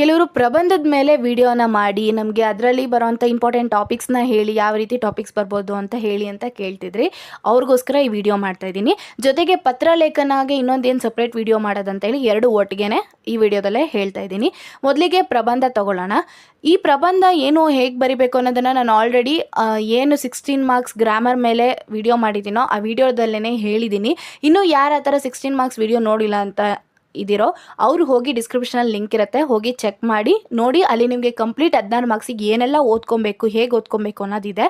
ಕೆಲವರು ಪ್ರಬಂಧದ ಮೇಲೆ ವಿಡಿಯೋನ ಮಾಡಿ ನಮಗೆ ಅದರಲ್ಲಿ ಬರೋವಂಥ ಇಂಪಾರ್ಟೆಂಟ್ ಟಾಪಿಕ್ಸ್ನ ಹೇಳಿ, ಯಾವ ರೀತಿ ಟಾಪಿಕ್ಸ್ ಬರ್ಬೋದು ಅಂತ ಹೇಳಿ ಅಂತ ಕೇಳ್ತಿದ್ರಿ. ಅವ್ರಿಗೋಸ್ಕರ ಈ ವಿಡಿಯೋ ಮಾಡ್ತಾ ಇದ್ದೀನಿ. ಜೊತೆಗೆ ಪತ್ರಲೇಖನಾಗೆ ಇನ್ನೊಂದು ಏನು ಸಪ್ರೇಟ್ ವಿಡಿಯೋ ಮಾಡೋದಂತ ಹೇಳಿ ಎರಡು ಒಟ್ಟಿಗೆ ಈ ವಿಡಿಯೋದಲ್ಲೇ ಹೇಳ್ತಾ ಇದ್ದೀನಿ. ಮೊದಲಿಗೆ ಪ್ರಬಂಧ ತಗೊಳ್ಳೋಣ. ಈ ಪ್ರಬಂಧ ಏನು, ಹೇಗೆ ಬರಿಬೇಕು ಅನ್ನೋದನ್ನು ನಾನು ಆಲ್ರೆಡಿ ಏನು ಸಿಕ್ಸ್ಟೀನ್ ಮಾರ್ಕ್ಸ್ ಗ್ರಾಮರ್ ಮೇಲೆ ವಿಡಿಯೋ ಮಾಡಿದ್ದೀನೋ ಆ ವಿಡಿಯೋದಲ್ಲೇ ಹೇಳಿದ್ದೀನಿ. ಇನ್ನೂ ಯಾರು ಆ ಥರ ಸಿಕ್ಸ್ಟೀನ್ ಮಾರ್ಕ್ಸ್ ವಿಡಿಯೋ ನೋಡಿಲ್ಲ ಅಂತ ಇದಿರೋ, ಅವರು ಹೋಗಿ ಡಿಸ್ಕ್ರಿಪ್ಷನಲ್ಲಿ ಲಿಂಕ್ ಇರುತ್ತೆ, ಹೋಗಿ ಚೆಕ್ ಮಾಡಿ, ನೋಡಿ ಅಲ್ಲಿ ನಿಮಗೆ ಕಂಪ್ಲೀಟ್ ಹದಿನಾರು ಮಾರ್ಕ್ಸಿಗೆ ಏನೆಲ್ಲ ಓದ್ಕೊಬೇಕು, ಹೇಗೆ ಓದ್ಕೊಬೇಕು ಅನ್ನೋದಿದೆ.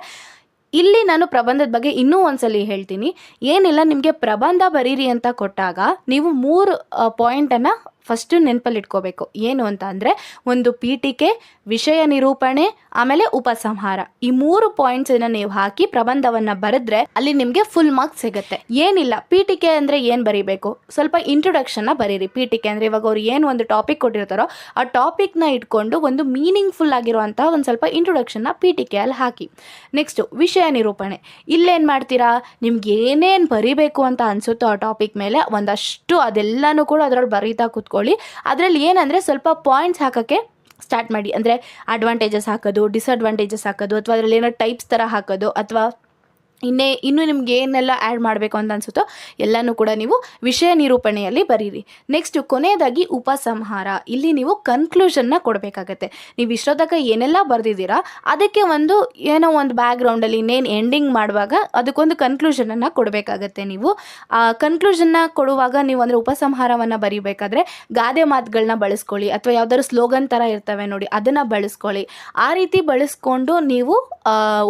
ಇಲ್ಲಿ ನಾನು ಪ್ರಬಂಧದ ಬಗ್ಗೆ ಇನ್ನೂ ಒಂದ್ಸಲಿ ಹೇಳ್ತೀನಿ. ಏನಿಲ್ಲ, ನಿಮಗೆ ಪ್ರಬಂಧ ಬರೀರಿ ಅಂತ ಕೊಟ್ಟಾಗ, ನೀವು ಮೂರು ಪಾಯಿಂಟನ್ನು ಫಸ್ಟು ನೆನಪಲ್ಲಿಟ್ಕೋಬೇಕು. ಏನು ಅಂತ ಅಂದರೆ ಒಂದು ಪೀಠಿಕೆ, ವಿಷಯ ನಿರೂಪಣೆ, ಆಮೇಲೆ ಉಪಸಂಹಾರ. ಈ ಮೂರು ಪಾಯಿಂಟ್ಸನ್ನು ನೀವು ಹಾಕಿ ಪ್ರಬಂಧವನ್ನು ಬರೆದ್ರೆ ಅಲ್ಲಿ ನಿಮಗೆ ಫುಲ್ ಮಾರ್ಕ್ಸ್ ಸಿಗುತ್ತೆ. ಏನಿಲ್ಲ, ಪೀಠಿಕೆ ಅಂದರೆ ಏನು ಬರೀಬೇಕು? ಸ್ವಲ್ಪ ಇಂಟ್ರೊಡಕ್ಷನ್ನ ಬರೀರಿ. ಪೀಠಿಕೆ ಅಂದರೆ ಇವಾಗ ಅವ್ರು ಏನು ಒಂದು ಟಾಪಿಕ್ ಕೊಟ್ಟಿರ್ತಾರೋ, ಆ ಟಾಪಿಕ್ನ ಇಟ್ಕೊಂಡು ಒಂದು ಮೀನಿಂಗ್ಫುಲ್ ಆಗಿರುವಂಥ ಒಂದು ಸ್ವಲ್ಪ ಇಂಟ್ರೊಡಕ್ಷನ್ನ ಪೀಠಿಕೆಯಲ್ಲಿ ಹಾಕಿ. ನೆಕ್ಸ್ಟು ವಿಷಯ ನಿರೂಪಣೆ. ಇಲ್ಲೇನು ಮಾಡ್ತೀರಾ? ನಿಮ್ಗೆ ಏನೇನು ಬರಿಬೇಕು ಅಂತ ಅನಿಸುತ್ತೋ ಆ ಟಾಪಿಕ್ ಮೇಲೆ ಒಂದಷ್ಟು ಅದೆಲ್ಲನೂ ಕೂಡ ಅದರಲ್ಲಿ ಬರೀತಾ ಕೂತ್ಕೊಳ್ಳಿ ಅದರಲ್ಲಿ ಏನಂದರೆ ಸ್ವಲ್ಪ ಪಾಯಿಂಟ್ಸ್ ಹಾಕೋಕ್ಕೆ ಸ್ಟಾರ್ಟ್ ಮಾಡಿ. ಅಂದರೆ ಅಡ್ವಾಂಟೇಜಸ್ ಹಾಕೋದು ಡಿಸ್ಅಡ್ವಾಂಟೇಜಸ್ ಹಾಕೋದು, ಅಥವಾ ಅದರಲ್ಲಿ ಏನೋ ಟೈಪ್ಸ್ ಥರ ಹಾಕೋದು, ಅಥವಾ ಇನ್ನೇ, ಇನ್ನೂ ನಿಮ್ಗೆ ಏನೆಲ್ಲ ಆ್ಯಡ್ ಮಾಡಬೇಕು ಅಂತ ಅನಿಸುತ್ತೋ ಎಲ್ಲನೂ ಕೂಡ ನೀವು ವಿಷಯ ನಿರೂಪಣೆಯಲ್ಲಿ ಬರೀರಿ. ನೆಕ್ಸ್ಟ್ ಕೊನೆಯದಾಗಿ ಉಪಸಂಹಾರ. ಇಲ್ಲಿ ನೀವು ಕನ್ಕ್ಲೂಷನ್ನ ಕೊಡಬೇಕಾಗತ್ತೆ. ನೀವು ಇಷ್ಟೊತ್ತಕ ಏನೆಲ್ಲ ಬರೆದಿದ್ದೀರಾ, ಅದಕ್ಕೆ ಒಂದು ಏನೋ ಒಂದು ಬ್ಯಾಕ್ಗ್ರೌಂಡಲ್ಲಿ ಇನ್ನೇನು ಎಂಡಿಂಗ್ ಮಾಡುವಾಗ ಅದಕ್ಕೊಂದು ಕನ್ಕ್ಲೂಷನನ್ನು ಕೊಡಬೇಕಾಗತ್ತೆ ನೀವು. ಆ ಕನ್ಕ್ಲೂಷನ್ನ ಕೊಡುವಾಗ ನೀವು ಅಂದರೆ ಉಪಸಂಹಾರವನ್ನು ಬರೀಬೇಕಾದ್ರೆ ಗಾದೆ ಮಾತುಗಳನ್ನ ಬಳಸ್ಕೊಳ್ಳಿ, ಅಥವಾ ಯಾವ್ದಾದ್ರು ಸ್ಲೋಗನ್ ಥರ ಇರ್ತವೆ ನೋಡಿ, ಅದನ್ನು ಬಳಸ್ಕೊಳ್ಳಿ. ಆ ರೀತಿ ಬಳಸ್ಕೊಂಡು ನೀವು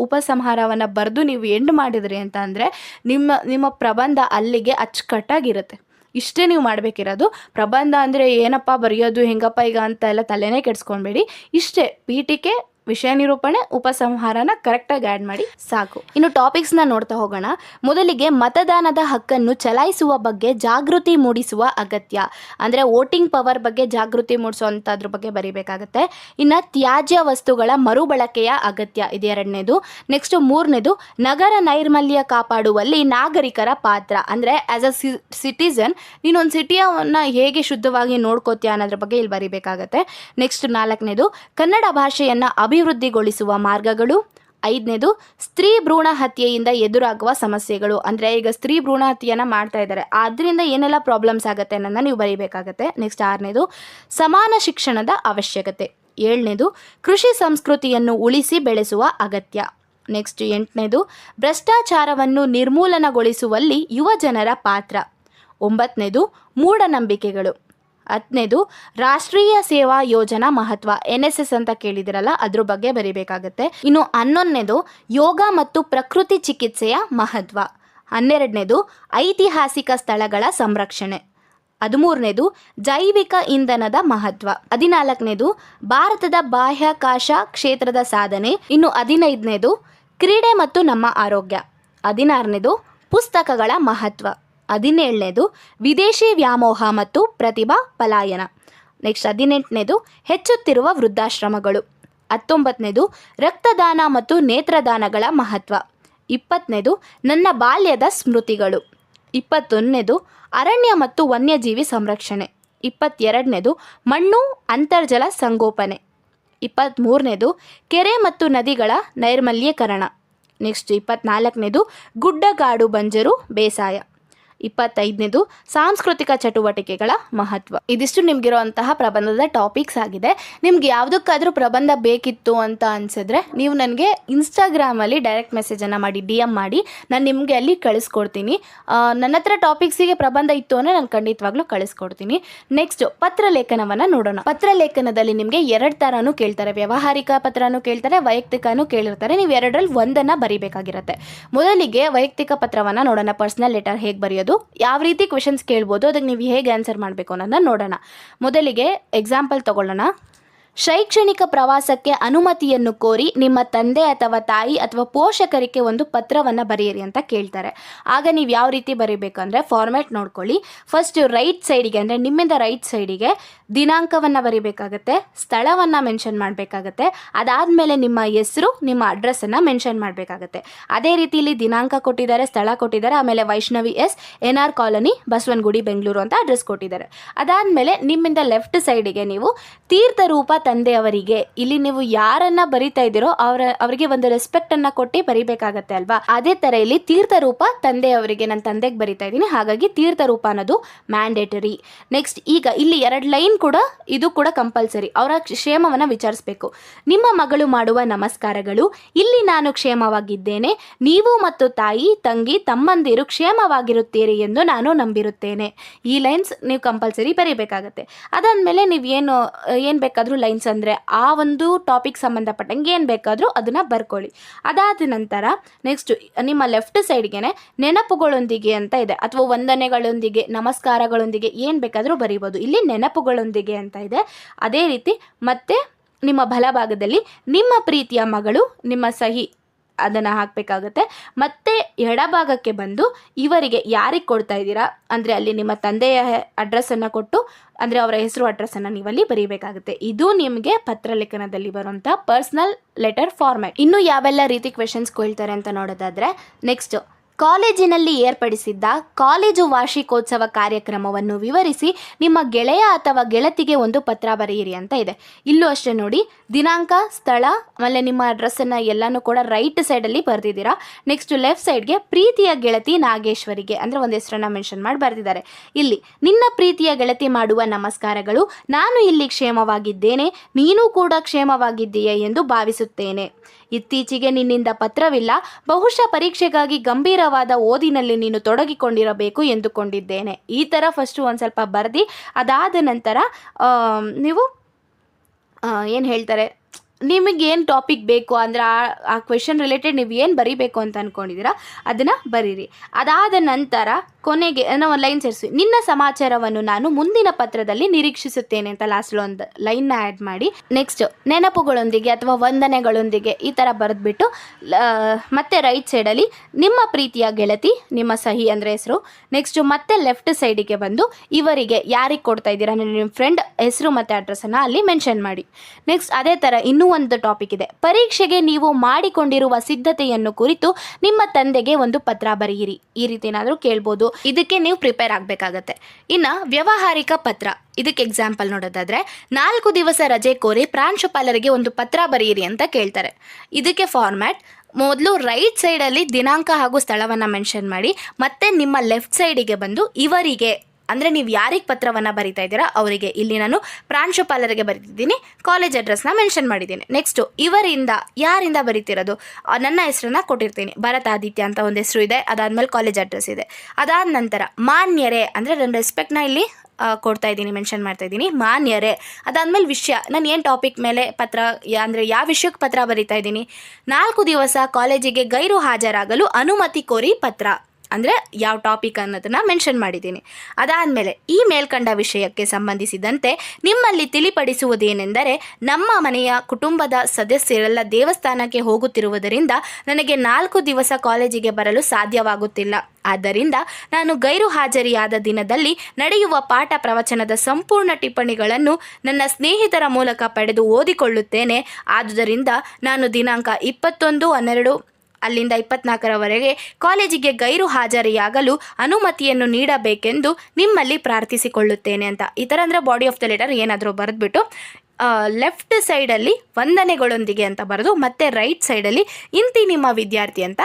ಉಪಸಂಹಾರವನ್ನು ಬರೆದು ನೀವು ಎಂಡ್ ಮಾಡಿದ್ರಿ ಅಂತ ಅಂದರೆ ನಿಮ್ಮ ನಿಮ್ಮ ಪ್ರಬಂಧ ಅಲ್ಲಿಗೆ ಅಚ್ಚುಕಟ್ಟಾಗಿರುತ್ತೆ. ಇಷ್ಟೇ ನೀವು ಮಾಡಬೇಕಿರೋದು. ಪ್ರಬಂಧ ಅಂದರೆ ಏನಪ್ಪ ಬರೆಯೋದು, ಹೆಂಗಪ್ಪ ಈಗ ಅಂತ ಎಲ್ಲ ತಲೆನೇ ಕೆಡಿಸ್ಕೊಳ್ಬೇಡಿ. ಇಷ್ಟೇ ಪೀಠಿಕೆ ವಿಷಯ ನಿರೂಪಣೆ, ಉಪಸಂಹಾರನ ಕರೆಕ್ಟಾಗಿ ಆ್ಯಡ್ ಮಾಡಿ, ಸಾಕು. ಇನ್ನು ಟಾಪಿಕ್ಸ್ನ ನೋಡ್ತಾ ಹೋಗೋಣ. ಮೊದಲಿಗೆ ಮತದಾನದ ಹಕ್ಕನ್ನು ಚಲಾಯಿಸುವ ಬಗ್ಗೆ ಜಾಗೃತಿ ಮೂಡಿಸುವ ಅಗತ್ಯ. ಅಂದರೆ ವೋಟಿಂಗ್ ಪವರ್ ಬಗ್ಗೆ ಜಾಗೃತಿ ಮೂಡಿಸುವಂಥದ್ರ ಬಗ್ಗೆ ಬರೀಬೇಕಾಗತ್ತೆ. ಇನ್ನು ತ್ಯಾಜ್ಯ ವಸ್ತುಗಳ ಮರುಬಳಕೆಯ ಅಗತ್ಯ ಇದು ಎರಡನೇದು. ನೆಕ್ಸ್ಟ್ ಮೂರನೇದು, ನಗರ ನೈರ್ಮಲ್ಯ ಕಾಪಾಡುವಲ್ಲಿ ನಾಗರಿಕರ ಪಾತ್ರ. ಅಂದರೆ ಆ್ಯಸ್ ಅ ಸಿಟಿಸನ್ ನೀನೊಂದು ಸಿಟಿಯನ್ನ ಹೇಗೆ ಶುದ್ಧವಾಗಿ ನೋಡ್ಕೋತೀಯ ಅನ್ನೋದ್ರ ಬಗ್ಗೆ ಇಲ್ಲಿ ಬರೀಬೇಕಾಗತ್ತೆ. ನೆಕ್ಸ್ಟ್ ನಾಲ್ಕನೇದು, ಕನ್ನಡ ಭಾಷೆಯನ್ನು ಅಭಿವೃದ್ಧಿಗೊಳಿಸುವ ಮಾರ್ಗಗಳು. ಐದನೇದು, ಸ್ತ್ರೀ ಭ್ರೂಣ ಹತ್ಯೆಯಿಂದ ಎದುರಾಗುವ ಸಮಸ್ಯೆಗಳು. ಅಂದರೆ ಈಗ ಸ್ತ್ರೀ ಭ್ರೂಣ ಹತ್ಯೆಯನ್ನು ಮಾಡ್ತಾ ಇದ್ದಾರೆ. ಆದ್ದರಿಂದ ಏನೆಲ್ಲ ಪ್ರಾಬ್ಲಮ್ಸ್ ಆಗುತ್ತೆ ಅನ್ನೋದನ್ನ ನೀವು ಬರೀಬೇಕಾಗತ್ತೆ. ನೆಕ್ಸ್ಟ್ ಆರನೇದು, ಸಮಾನ ಶಿಕ್ಷಣದ ಅವಶ್ಯಕತೆ. ಏಳನೇದು, ಕೃಷಿ ಸಂಸ್ಕೃತಿಯನ್ನು ಉಳಿಸಿ ಬೆಳೆಸುವ ಅಗತ್ಯ. ನೆಕ್ಸ್ಟ್ ಎಂಟನೇದು, ಭ್ರಷ್ಟಾಚಾರವನ್ನು ನಿರ್ಮೂಲನಗೊಳಿಸುವಲ್ಲಿ ಯುವ ಜನರ ಪಾತ್ರ. ಒಂಬತ್ತನೇದು ಮೂಢನಂಬಿಕೆಗಳು. ಹತ್ತನೇದು ರಾಷ್ಟ್ರೀಯ ಸೇವಾ ಯೋಜನಾ ಮಹತ್ವ ಎನ್ ಎಸ್ ಎಸ್ ಅಂತ ಕೇಳಿದಿರಲ್ಲ ಅದ್ರ ಬಗ್ಗೆ ಬರೀಬೇಕಾಗತ್ತೆ. ಇನ್ನು ಹನ್ನೊಂದನೇದು, ಯೋಗ ಮತ್ತು ಪ್ರಕೃತಿ ಚಿಕಿತ್ಸೆಯ ಮಹತ್ವ. ಹನ್ನೆರಡನೇದು, ಐತಿಹಾಸಿಕ ಸ್ಥಳಗಳ ಸಂರಕ್ಷಣೆ. ಹದಿಮೂರನೇದು, ಜೈವಿಕ ಇಂಧನದ ಮಹತ್ವ. ಹದಿನಾಲ್ಕನೇದು, ಭಾರತದ ಬಾಹ್ಯಾಕಾಶ ಕ್ಷೇತ್ರದ ಸಾಧನೆ. ಇನ್ನು ಹದಿನೈದನೇದು, ಕ್ರೀಡೆ ಮತ್ತು ನಮ್ಮ ಆರೋಗ್ಯ. ಹದಿನಾರನೇದು, ಪುಸ್ತಕಗಳ ಮಹತ್ವ. ಹದಿನೇಳನೇದು ವಿದೇಶಿ ವ್ಯಾಮೋಹ ಮತ್ತು ಪ್ರತಿಭಾ ಪಲಾಯನ. ನೆಕ್ಸ್ಟ್ ಹದಿನೆಂಟನೇದು ಹೆಚ್ಚುತ್ತಿರುವ ವೃದ್ಧಾಶ್ರಮಗಳು. ಹತ್ತೊಂಬತ್ತನೇದು ರಕ್ತದಾನ ಮತ್ತು ನೇತ್ರದಾನಗಳ ಮಹತ್ವ. ಇಪ್ಪತ್ತನೇದು ನನ್ನ ಬಾಲ್ಯದ ಸ್ಮೃತಿಗಳು. ಇಪ್ಪತ್ತೊಂದನೇದು ಅರಣ್ಯ ಮತ್ತು ವನ್ಯಜೀವಿ ಸಂರಕ್ಷಣೆ. ಇಪ್ಪತ್ತೆರಡನೇದು ಮಣ್ಣು ಅಂತರ್ಜಲ ಸಂಗೋಪನೆ. ಇಪ್ಪತ್ತ್ಮೂರನೇದು ಕೆರೆ ಮತ್ತು ನದಿಗಳ ನೈರ್ಮಲ್ಯೀಕರಣ. ನೆಕ್ಸ್ಟ್ ಇಪ್ಪತ್ನಾಲ್ಕನೇದು ಗುಡ್ಡಗಾಡು ಬಂಜರು ಬೇಸಾಯ. ಇಪ್ಪತ್ತೈದನೇದು ಸಾಂಸ್ಕೃತಿಕ ಚಟುವಟಿಕೆಗಳ ಮಹತ್ವ. ಇದಿಷ್ಟು ನಿಮಗಿರುವಂತಹ ಪ್ರಬಂಧದ ಟಾಪಿಕ್ಸ್ ಆಗಿದೆ. ನಿಮ್ಗೆ ಯಾವುದಕ್ಕಾದರೂ ಪ್ರಬಂಧ ಬೇಕಿತ್ತು ಅಂತ ಅನ್ಸಿದ್ರೆ ನೀವು ನನಗೆ ಇನ್ಸ್ಟಾಗ್ರಾಮಲ್ಲಿ ಡೈರೆಕ್ಟ್ ಮೆಸೇಜನ್ನು ಮಾಡಿ, ಡಿ ಎಂ ಮಾಡಿ, ನಾನು ನಿಮಗೆ ಅಲ್ಲಿ ಕಳಿಸ್ಕೊಡ್ತೀನಿ. ನನ್ನ ಹತ್ರ ಟಾಪಿಕ್ಸಿಗೆ ಪ್ರಬಂಧ ಇತ್ತು ಅಂದರೆ ನಾನು ಖಂಡಿತವಾಗ್ಲೂ ಕಳಿಸ್ಕೊಡ್ತೀನಿ. ನೆಕ್ಸ್ಟ್ ಪತ್ರಲೇಖನವನ್ನು ನೋಡೋಣ. ಪತ್ರಲೇಖನದಲ್ಲಿ ನಿಮಗೆ ಎರಡು ಥರನೂ ಕೇಳ್ತಾರೆ. ವ್ಯಾವಹಾರಿಕ ಪತ್ರನೂ ಕೇಳ್ತಾರೆ, ವೈಯಕ್ತಿಕನೂ ಕೇಳಿರ್ತಾರೆ. ನೀವು ಎರಡರಲ್ಲಿ ಒಂದನ್ನು ಬರಿಬೇಕಾಗಿರುತ್ತೆ. ಮೊದಲಿಗೆ ವೈಯಕ್ತಿಕ ಪತ್ರವನ್ನು ನೋಡೋಣ. ಪರ್ಸ್ನಲ್ ಲೆಟರ್ ಹೇಗೆ ಬರೆಯೋದು ಯಾವ ರೀತಿ ಕ್ವೆಶನ್ಸ್ ಕೇಳ್ಬೋದು ಅದಕ್ಕೆ ನೀವು ಹೇಗೆ ಆನ್ಸರ್ ಮಾಡಬೇಕು ಅನ್ನೋದನ್ನ ನೋಡೋಣ. ಮೊದಲಿಗೆ ಎಕ್ಸಾಂಪಲ್ ತಗೊಳ್ಳೋಣ. ಶೈಕ್ಷಣಿಕ ಪ್ರವಾಸಕ್ಕೆ ಅನುಮತಿಯನ್ನು ಕೋರಿ ನಿಮ್ಮ ತಂದೆ ಅಥವಾ ತಾಯಿ ಅಥವಾ ಪೋಷಕರಿಗೆ ಒಂದು ಪತ್ರವನ್ನು ಬರೆಯಿರಿ ಅಂತ ಕೇಳ್ತಾರೆ. ಆಗ ನೀವು ಯಾವ ರೀತಿ ಬರೀಬೇಕಂದ್ರೆ ಫಾರ್ಮ್ಯಾಟ್ ನೋಡ್ಕೊಳ್ಳಿ. ಫಸ್ಟ್ ರೈಟ್ ಸೈಡಿಗೆ ಅಂದರೆ ನಿಮ್ಮಿಂದ ರೈಟ್ ಸೈಡಿಗೆ ದಿನಾಂಕವನ್ನು ಬರೀಬೇಕಾಗತ್ತೆ, ಸ್ಥಳವನ್ನು ಮೆನ್ಷನ್ ಮಾಡಬೇಕಾಗತ್ತೆ, ಅದಾದಮೇಲೆ ನಿಮ್ಮ ಹೆಸರು, ನಿಮ್ಮ ಅಡ್ರೆಸ್ಸನ್ನು ಮೆನ್ಷನ್ ಮಾಡಬೇಕಾಗತ್ತೆ. ಅದೇ ರೀತಿ ಇಲ್ಲಿ ದಿನಾಂಕ ಕೊಟ್ಟಿದ್ದಾರೆ, ಸ್ಥಳ ಕೊಟ್ಟಿದ್ದಾರೆ, ಆಮೇಲೆ Vaishnavi S, N R colony, Basavanagudi, Bengaluru ಅಂತ ಅಡ್ರೆಸ್ ಕೊಟ್ಟಿದ್ದಾರೆ. ಅದಾದಮೇಲೆ ನಿಮ್ಮಿಂದ ಲೆಫ್ಟ್ ಸೈಡಿಗೆ ನೀವು ತೀರ್ಥರೂಪ ತಂದೆಯವರಿಗೆ, ಇಲ್ಲಿ ನೀವು ಯಾರನ್ನ ಬರಿತಾ ಇದ್ದೀರೋ ಅವರ, ಅವರಿಗೆ ಒಂದು ರೆಸ್ಪೆಕ್ಟ್ ಅನ್ನ ಕೊಟ್ಟು ಬರಿಬೇಕಾಗತ್ತೆ ಅಲ್ವಾ? ಅದೇ ತರ ಇಲ್ಲಿ ತೀರ್ಥರೂಪ ತಂದೆಯವರಿಗೆ ನನ್ನ ತಂದೆಗೆ ಬರಿತಾ ಇದ್ದೀನಿ. ಹಾಗಾಗಿ ತೀರ್ಥರೂಪ ಅನ್ನೋದು ಮ್ಯಾಂಡೇಟರಿ ನೆಕ್ಸ್ಟ್ ಈಗ ಇಲ್ಲಿ ಎರಡು ಲೈನ್ ಕೂಡ, ಇದು ಕೂಡ ಕಂಪಲ್ಸರಿ ಅವರ ಕ್ಷೇಮವನ್ನ ವಿಚಾರಿಸಬೇಕು. ನಿಮ್ಮ ಮಗಳು ಮಾಡುವ ನಮಸ್ಕಾರಗಳು, ಇಲ್ಲಿ ನಾನು ಕ್ಷೇಮವಾಗಿದ್ದೇನೆ, ನೀವು ಮತ್ತು ತಾಯಿ, ತಂಗಿ, ತಮ್ಮಂದಿರು ಕ್ಷೇಮವಾಗಿರುತ್ತೀರಿ ಎಂದು ನಾನು ನಂಬಿರುತ್ತೇನೆ. ಈ ಲೈನ್ಸ್ ನೀವು ಕಂಪಲ್ಸರಿ ಬರೀಬೇಕಾಗತ್ತೆ. ಅದಾದಮೇಲೆ ನೀವು ಏನು ಏನು ಬೇಕಾದರೂ ಲೈನ್ಸ್ ಅಂದರೆ ಆ ಒಂದು ಟಾಪಿಕ್ ಸಂಬಂಧಪಟ್ಟಂಗೆ ಏನು ಬೇಕಾದರೂ ಅದನ್ನು ಬರ್ಕೊಳ್ಳಿ. ಅದಾದ ನಂತರ ನೆಕ್ಸ್ಟ್ ನಿಮ್ಮ ಲೆಫ್ಟ್ ಸೈಡ್ಗೆ ನೆನಪುಗಳೊಂದಿಗೆ ಅಂತ ಇದೆ. ಅಥವಾ ವಂದನೆಗಳೊಂದಿಗೆ, ನಮಸ್ಕಾರಗಳೊಂದಿಗೆ ಏನು ಬೇಕಾದರೂ ಬರೀಬೋದು. ಇಲ್ಲಿ ನೆನಪುಗಳೊಂದಿಗೆ ಅಂತ ಇದೆ. ಅದೇ ರೀತಿ ಮತ್ತೆ ನಿಮ್ಮ ಬಲಭಾಗದಲ್ಲಿ ನಿಮ್ಮ ಪ್ರೀತಿಯ ಮಗಳು, ನಿಮ್ಮ ಸಹಿ ಅದನ್ನು ಹಾಕಬೇಕಾಗತ್ತೆ. ಮತ್ತೆ ಎಡಭಾಗಕ್ಕೆ ಬಂದು ಇವರಿಗೆ ಯಾರಿಗೆ ಕೊಡ್ತಾ ಇದ್ದೀರಾ? ಅಂದರೆ ಅಲ್ಲಿ ನಿಮ್ಮ ತಂದೆಯ ಅಡ್ರೆಸ್ಸನ್ನು ಕೊಟ್ಟು, ಅಂದರೆ ಅವರ ಹೆಸರು ಅಡ್ರೆಸ್ಸನ್ನು ನೀವಲ್ಲಿ ಬರೀಬೇಕಾಗುತ್ತೆ. ಇದು ನಿಮಗೆ ಪತ್ರಲೇಖನದಲ್ಲಿ ಬರುವಂಥ ಪರ್ಸ್ನಲ್ ಲೆಟರ್ ಫಾರ್ಮ್ಯಾಟ್ ಇನ್ನು ಯಾವೆಲ್ಲ ರೀತಿ ಕ್ವೆಶನ್ಸ್ ಕೇಳ್ತಾರೆ ಅಂತ ನೋಡೋದಾದರೆ ನೆಕ್ಸ್ಟ್ ಕಾಲೇಜಿನಲ್ಲಿ ಏರ್ಪಡಿಸಿದ್ದ ಕಾಲೇಜು ವಾರ್ಷಿಕೋತ್ಸವ ಕಾರ್ಯಕ್ರಮವನ್ನು ವಿವರಿಸಿ ನಿಮ್ಮ ಗೆಳೆಯ ಅಥವಾ ಗೆಳತಿಗೆ ಒಂದು ಪತ್ರ ಬರೆಯಿರಿ ಅಂತ ಇದೆ. ಇಲ್ಲೂ ಅಷ್ಟೇ ನೋಡಿ, ದಿನಾಂಕ, ಸ್ಥಳ, ಆಮೇಲೆ ನಿಮ್ಮ ಅಡ್ರೆಸ್ಸನ್ನು ಎಲ್ಲನೂ ಕೂಡ ರೈಟ್ ಸೈಡಲ್ಲಿ ಬರೆದಿದ್ದೀರಾ. ನೆಕ್ಸ್ಟ್ ಲೆಫ್ಟ್ ಸೈಡ್ಗೆ ಪ್ರೀತಿಯ ಗೆಳತಿ ನಾಗೇಶ್ವರಿಗೆ ಅಂದರೆ ಒಂದು ಹೆಸರನ್ನ ಮೆನ್ಷನ್ ಮಾಡಿ ಬರೆದಿದ್ದಾರೆ. ಇಲ್ಲಿ, ನಿನ್ನ ಪ್ರೀತಿಯ ಗೆಳತಿ ಮಾಡುವ ನಮಸ್ಕಾರಗಳು, ನಾನು ಇಲ್ಲಿ ಕ್ಷೇಮವಾಗಿದ್ದೇನೆ, ನೀನು ಕೂಡ ಕ್ಷೇಮವಾಗಿದ್ದೀಯೇ ಎಂದು ಭಾವಿಸುತ್ತೇನೆ. ಇತ್ತೀಚೆಗೆ ನಿನ್ನಿಂದ ಪತ್ರವಿಲ್ಲ, ಬಹುಶಃ ಪರೀಕ್ಷೆಗಾಗಿ ಗಂಭೀರವಾದ ಓದಿನಲ್ಲಿ ನೀನು ತೊಡಗಿಕೊಂಡಿರಬೇಕು ಎಂದುಕೊಂಡಿದ್ದೇನೆ. ಈ ಥರ ಫಸ್ಟು ಒಂದು ಸ್ವಲ್ಪ ಬರೆದು, ಅದಾದ ನಂತರ ನೀವು ಏನು ಹೇಳ್ತಾರೆ? ನಿಮಗೆ ಏನು ಟಾಪಿಕ್ ಬೇಕು? ಅಂದರೆ ಆ ಆ ಕ್ವೆಶನ್ ರಿಲೇಟೆಡ್ ನೀವು ಏನು ಬರೀಬೇಕು ಅಂತ ಅಂದ್ಕೊಂಡಿದ್ದೀರಾ ಅದನ್ನು ಬರೀರಿ. ಅದಾದ ನಂತರ ಕೊನೆಗೆ, ಏನೋ ಒಂದು ಲೈನ್ ಸೇರಿಸಿ. ನಿನ್ನ ಸಮಾಚಾರವನ್ನು ನಾನು ಮುಂದಿನ ಪತ್ರದಲ್ಲಿ ನಿರೀಕ್ಷಿಸುತ್ತೇನೆ ಅಂತ ಲಾಸ್ಟ್ ಒಂದು ಲೈನ್ನ ಆ್ಯಡ್ ಮಾಡಿ. ನೆಕ್ಸ್ಟ್ ನೆನಪುಗಳೊಂದಿಗೆ ಅಥವಾ ವಂದನೆಗಳೊಂದಿಗೆ ಈ ಥರ ಬರೆದ್ಬಿಟ್ಟು ಮತ್ತೆ ರೈಟ್ ಸೈಡಲ್ಲಿ ನಿಮ್ಮ ಪ್ರೀತಿಯ ಗೆಳತಿ, ನಿಮ್ಮ ಸಹಿ ಅಂದರೆ ಹೆಸರು. ನೆಕ್ಸ್ಟ್ ಮತ್ತೆ ಲೆಫ್ಟ್ ಸೈಡಿಗೆ ಬಂದು ಇವರಿಗೆ ಯಾರಿಗೆ ಕೊಡ್ತಾ ಇದ್ದೀರಾ? ನಿಮ್ಮ ಫ್ರೆಂಡ್ ಹೆಸರು ಮತ್ತು ಅಡ್ರೆಸ್ಸನ್ನು ಅಲ್ಲಿ ಮೆನ್ಷನ್ ಮಾಡಿ. ನೆಕ್ಸ್ಟ್ ಅದೇ ಥರ ಇನ್ನೂ ಒಂದು ಟಾಪಿಕ್ ಇದೆ. ಪರೀಕ್ಷೆಗೆ ನೀವು ಮಾಡಿಕೊಂಡಿರುವ ಸಿದ್ಧತೆಯನ್ನು ಕುರಿತು ನಿಮ್ಮ ತಂದೆಗೆ ಒಂದು ಪತ್ರ ಬರೆಯಿರಿ. ಈ ರೀತಿ ಏನಾದರೂ ಕೇಳ್ಬೋದು. ಇದಕ್ಕೆ ನೀವು ಪ್ರಿಪೇರ್ ಆಗಬೇಕಾಗತ್ತೆ. ಇನ್ನು ವ್ಯವಹಾರಿಕ ಪತ್ರ. ಇದಕ್ಕೆ ಎಕ್ಸಾಂಪಲ್ ನೋಡೋದಾದ್ರೆ, ನಾಲ್ಕು ದಿವಸ ರಜೆ ಕೋರಿ ಪ್ರಾಂಶುಪಾಲರಿಗೆ ಒಂದು ಪತ್ರ ಬರೆಯಿರಿ ಅಂತ ಕೇಳ್ತಾರೆ. ಇದಕ್ಕೆ ಫಾರ್ಮ್ಯಾಟ್ ಮೊದಲು ರೈಟ್ ಸೈಡಲ್ಲಿ ದಿನಾಂಕ ಹಾಗೂ ಸ್ಥಳವನ್ನು ಮೆನ್ಷನ್ ಮಾಡಿ, ಮತ್ತೆ ನಿಮ್ಮ ಲೆಫ್ಟ್ ಸೈಡಿಗೆ ಬಂದು ಇವರಿಗೆ ಅಂದರೆ ನೀವು ಯಾರಿಗೆ ಪತ್ರವನ್ನು ಬರಿತಾ ಇದ್ದೀರಾ, ಅವರಿಗೆ ಇಲ್ಲಿ ನಾನು ಪ್ರಾಂಶುಪಾಲರಿಗೆ ಬರೀತಿದ್ದೀನಿ ಕಾಲೇಜ್ ಅಡ್ರೆಸ್ನ ಮೆನ್ಷನ್ ಮಾಡಿದ್ದೀನಿ. ನೆಕ್ಸ್ಟು ಇವರಿಂದ ಯಾರಿಂದ ಬರಿತಿರೋದು ನನ್ನ ಹೆಸರನ್ನ ಕೊಟ್ಟಿರ್ತೀನಿ. ಭರತ್ ಆದಿತ್ಯ ಅಂತ ಒಂದು ಹೆಸರು ಇದೆ, ಅದಾದಮೇಲೆ ಕಾಲೇಜ್ ಅಡ್ರೆಸ್ ಇದೆ. ಅದಾದ ನಂತರ ಮಾನ್ಯರೇ, ಅಂದರೆ ನನ್ನ ರೆಸ್ಪೆಕ್ಟ್ನ ಇಲ್ಲಿ ಕೊಡ್ತಾ ಇದ್ದೀನಿ ಮೆನ್ಷನ್ ಮಾಡ್ತಾ ಇದ್ದೀನಿ. ಮಾನ್ಯರೇ, ಅದಾದಮೇಲೆ ವಿಷಯ. ನಾನು ಏನು ಟಾಪಿಕ್ ಮೇಲೆ ಪತ್ರ, ಅಂದರೆ ಯಾವ ವಿಷಯಕ್ಕೆ ಪತ್ರ ಬರಿತಾ ಇದ್ದೀನಿ? ನಾಲ್ಕು ದಿವಸ ಕಾಲೇಜಿಗೆ ಗೈರು ಹಾಜರಾಗಲು ಅನುಮತಿ ಕೋರಿ ಪತ್ರ. ಅಂದರೆ ಯಾವ ಟಾಪಿಕ್ ಅನ್ನೋದನ್ನು ಮೆನ್ಷನ್ ಮಾಡಿದ್ದೀನಿ. ಅದಾದಮೇಲೆ ಈ ಮೇಲ್ಕಂಡ ವಿಷಯಕ್ಕೆ ಸಂಬಂಧಿಸಿದಂತೆ ನಿಮ್ಮಲ್ಲಿ ತಿಳಿಪಡಿಸುವುದೇನೆಂದರೆ ನಮ್ಮ ಮನೆಯ ಕುಟುಂಬದ ಸದಸ್ಯರೆಲ್ಲ ದೇವಸ್ಥಾನಕ್ಕೆ ಹೋಗುತ್ತಿರುವುದರಿಂದ ನನಗೆ ನಾಲ್ಕು ದಿವಸ ಕಾಲೇಜಿಗೆ ಬರಲು ಸಾಧ್ಯವಾಗುತ್ತಿಲ್ಲ. ಆದ್ದರಿಂದ ನಾನು ಗೈರು ಹಾಜರಿಯಾದ ದಿನದಲ್ಲಿ ನಡೆಯುವ ಪಾಠ ಪ್ರವಚನದ ಸಂಪೂರ್ಣ ಟಿಪ್ಪಣಿಗಳನ್ನು ನನ್ನ ಸ್ನೇಹಿತರ ಮೂಲಕ ಪಡೆದು ಓದಿಕೊಳ್ಳುತ್ತೇನೆ. ಆದುದರಿಂದ ನಾನು ದಿನಾಂಕ ಇಪ್ಪತ್ತೊಂದು, ಹನ್ನೆರಡು ಅಲ್ಲಿಂದ ಇಪ್ಪತ್ನಾಲ್ಕರವರೆಗೆ ಕಾಲೇಜಿಗೆ ಗೈರು ಹಾಜರಿಯಾಗಲು ಅನುಮತಿಯನ್ನು ನೀಡಬೇಕೆಂದು ನಿಮ್ಮಲ್ಲಿ ಪ್ರಾರ್ಥಿಸಿಕೊಳ್ಳುತ್ತೇನೆ ಅಂತ. ಈ ಥರ ಅಂದರೆ ಬಾಡಿ ಆಫ್ ದ ಲೆಟರ್ ಏನಾದರೂ ಬರೆದ್ಬಿಟ್ಟು ಲೆಫ್ಟ್ ಸೈಡಲ್ಲಿ ವಂದನೆಗಳೊಂದಿಗೆ ಅಂತ ಬರೆದು, ಮತ್ತೆ ರೈಟ್ ಸೈಡಲ್ಲಿ ಇಂತಿ ನಿಮ್ಮ ವಿದ್ಯಾರ್ಥಿ ಅಂತ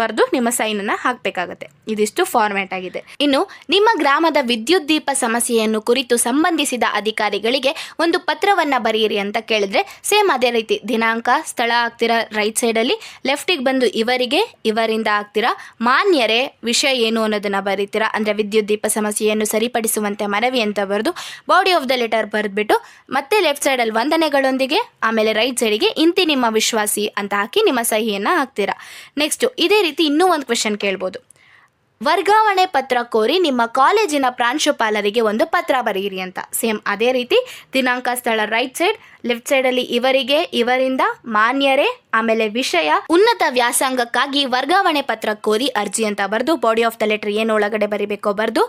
ಬರೆದು ನಿಮ್ಮ ಸೈನನ್ನು ಹಾಕಬೇಕಾಗತ್ತೆ. ಇದಿಷ್ಟು ಫಾರ್ಮ್ಯಾಟ್ ಆಗಿದೆ. ಇನ್ನು, ನಿಮ್ಮ ಗ್ರಾಮದ ವಿದ್ಯುತ್ ದೀಪ ಸಮಸ್ಯೆಯನ್ನು ಕುರಿತು ಸಂಬಂಧಿಸಿದ ಅಧಿಕಾರಿಗಳಿಗೆ ಒಂದು ಪತ್ರವನ್ನು ಬರೆಯಿರಿ ಅಂತ ಕೇಳಿದ್ರೆ ಸೇಮ್ ಅದೇ ರೀತಿ ದಿನಾಂಕ, ಸ್ಥಳ ಆಗ್ತೀರಾ ರೈಟ್ ಸೈಡಲ್ಲಿ ಲೆಫ್ಟಿಗೆ ಬಂದು ಇವರಿಗೆ, ಇವರಿಂದ ಆಗ್ತೀರಾ ಮಾನ್ಯರೇ ವಿಷಯ ಏನು ಅನ್ನೋದನ್ನು ಬರೀತೀರಾ, ಅಂದರೆ ವಿದ್ಯುತ್ ದೀಪ ಸಮಸ್ಯೆಯನ್ನು ಸರಿಪಡಿಸುವಂತೆ ಮನವಿ ಅಂತ ಬರೆದು ಬಾಡಿ ಆಫ್ ದ ಲೆಟರ್ ಬರೆದ್ಬಿಟ್ಟು, ಮತ್ತೆ ಲೆಫ್ಟ್ ಸೈಡಲ್ಲಿ ವಂದನೆಗಳೊಂದಿಗೆ, ಆಮೇಲೆ ರೈಟ್ ಸೈಡಿಗೆ ಇಂತಿ ನಿಮ್ಮ ವಿಶ್ವಾಸಿ ಅಂತ ಹಾಕಿ ನಿಮ್ಮ ಸಹಿಯನ್ನು ಹಾಕ್ತೀರಾ. ನೆಕ್ಸ್ಟು ಇದೇ ರೀತಿ ಇನ್ನೂ ಒಂದು ಕ್ವೆಶನ್ ಕೇಳ್ಬೋದು. ವರ್ಗಾವಣೆ ಪತ್ರ ಕೋರಿ ನಿಮ್ಮ ಕಾಲೇಜಿನ ಪ್ರಾಂಶುಪಾಲರಿಗೆ ಒಂದು ಪತ್ರ ಬರೆಯಿರಿ ಅಂತ. ಸೇಮ್ ಅದೇ ರೀತಿ ದಿನಾಂಕ, ಸ್ಥಳ ರೈಟ್ ಸೈಡ್ ಲೆಫ್ಟ್ ಸೈಡಲ್ಲಿ ಇವರಿಗೆ, ಇವರಿಂದ ಮಾನ್ಯರೇ, ಆಮೇಲೆ ವಿಷಯ, ಉನ್ನತ ವ್ಯಾಸಂಗಕ್ಕಾಗಿ ವರ್ಗಾವಣೆ ಪತ್ರ ಕೋರಿ ಅರ್ಜಿ ಅಂತ ಬರೆದು ಬಾಡಿ ಆಫ್ ದ ಲೆಟರ್ ಏನು ಒಳಗಡೆ ಬರೀಬೇಕೋ ಬರೆದು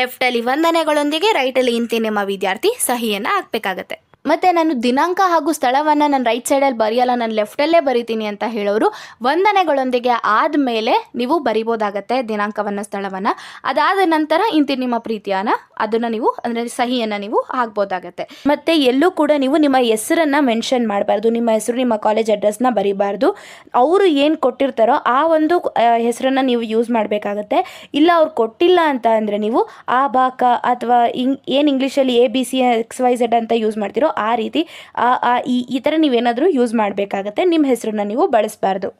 ಲೆಫ್ಟಲ್ಲಿ ವಂದನೆಗಳೊಂದಿಗೆ ರೈಟಲ್ಲಿ ಇಂತಿ ನಿಮ್ಮ ವಿದ್ಯಾರ್ಥಿ ಸಹಿಯನ್ನು ಹಾಕಬೇಕಾಗತ್ತೆ. ಮತ್ತು ನಾನು ದಿನಾಂಕ ಹಾಗೂ ಸ್ಥಳವನ್ನು ನಾನು ರೈಟ್ ಸೈಡಲ್ಲಿ ಬರೆಯಲ್ಲ, ನಾನು ಲೆಫ್ಟಲ್ಲೇ ಬರಿತೀನಿ ಅಂತ ಹೇಳೋರು ವಂದನೆಗಳೊಂದಿಗೆ ಆದಮೇಲೆ ನೀವು ಬರಿಬೋದಾಗತ್ತೆ ದಿನಾಂಕವನ್ನು, ಸ್ಥಳವನ್ನು. ಅದಾದ ನಂತರ ಇಂತಿ ನಿಮ್ಮ ಪ್ರೀತಿಯನ್ನ, ಅದನ್ನು ನೀವು ಅಂದರೆ ಸಹಿಯನ್ನು ನೀವು ಹಾಕ್ಬೋದಾಗತ್ತೆ ಮತ್ತು ಎಲ್ಲೂ ಕೂಡ ನೀವು ನಿಮ್ಮ ಹೆಸರನ್ನು ಮೆನ್ಷನ್ ಮಾಡಬಾರ್ದು, ನಿಮ್ಮ ಹೆಸರು, ನಿಮ್ಮ ಕಾಲೇಜ್ ಅಡ್ರೆಸ್ನ ಬರಿಬಾರ್ದು. ಅವರು ಏನು ಕೊಟ್ಟಿರ್ತಾರೋ ಆ ಒಂದು ಹೆಸರನ್ನು ನೀವು ಯೂಸ್ ಮಾಡಬೇಕಾಗತ್ತೆ. ಇಲ್ಲ ಅವ್ರು ಕೊಟ್ಟಿಲ್ಲ ಅಂತ ಅಂದರೆ ನೀವು ಆ ಬಾಕ ಅಥವಾ ಇಂಗ್ ಏನು ಇಂಗ್ಲೀಷಲ್ಲಿ A B C X Y Z ಅಂತ ಯೂಸ್ ಮಾಡ್ತೀರೋ ಆ ರೀತಿ ಆ ಈ ಈ ಥರ ನೀವೇನಾದರೂ ಯೂಸ್ ಮಾಡಬೇಕಾಗತ್ತೆ ನಿಮ್ಮ ಹೆಸರನ್ನ ನೀವು ಬಳಸಬಾರ್ದು.